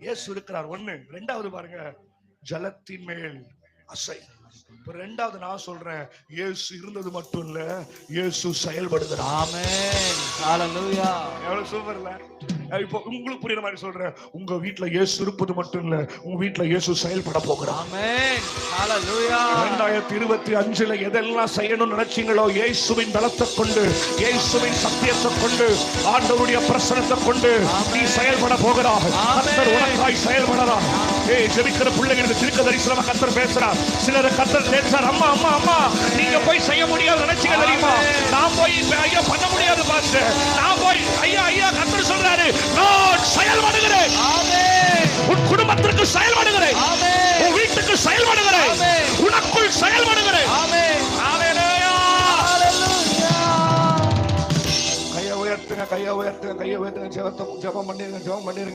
இயேசு இருக்கிறார். ஒண்ணு. ரெண்டாவது பாருங்க. ஜலத்தின் மேல் அசை. இப்ப ரெண்டாவது நான் சொல்றேன். இயேசு இருந்தது மட்டும் இல்ல இயேசு செயல்படுகிறார். ஆமென். ஹalleluya. எவ்வளவு சூப்பர் இல்ல இப்போ உங்களுக்கு புரியுற மாதிரி சொல்றேன். உங்க வீட்ல இயேசு இருப்பது மட்டும் இல்ல உங்க வீட்ல இயேசு செயல்பட போகிறார். ஹalleluya இரண்டாயிரத்தி இருபத்தி அஞ்சுல எதெல்லாம் செய்யணும்னு நினைச்சீங்களோ இயேசுவின் பலத்தை கொண்டு இயேசுவின் சத்தியத்தை கொண்டு ஆண்டவருடைய பிரசனத்தை கொண்டு நீ செயல்பட போகிறாய். கர்த்தர் உனக்காய் செயல்படறா ஏய் ஜெபிக்கிற பிள்ளைங்களுக்கு திருக்க தரிசனமா கர்த்தர் பேசுறார். சிலர் கர்த்தர் பேசுறார் அம்மா அம்மா அம்மா நீங்க போய் செய்ய முடியாது நினைச்சீங்க தெரியுமா? நான் போய் ஐயா பண்ண முடியாது பாஸ்டர். நான் போய் ஐயா ஐயா கர்த்தர் சொல்றாரு. குடும்பத்திற்கு செயல்படுகிறேன். ஆமென். உன் வீட்டுக்கு செயல்படுகிறேன். ஆமென். உனக்குள் செயல்படுகிறேன். ஆமென். ஹalleluya. ஹalleluya. கையை உயர்த்துங்க கையை உயர்த்துங்க கையை உயர்த்துங்க. ஜெபத்தை ஜெபம் பண்ணிருங்க ஜெபம் பண்ணிருங்க.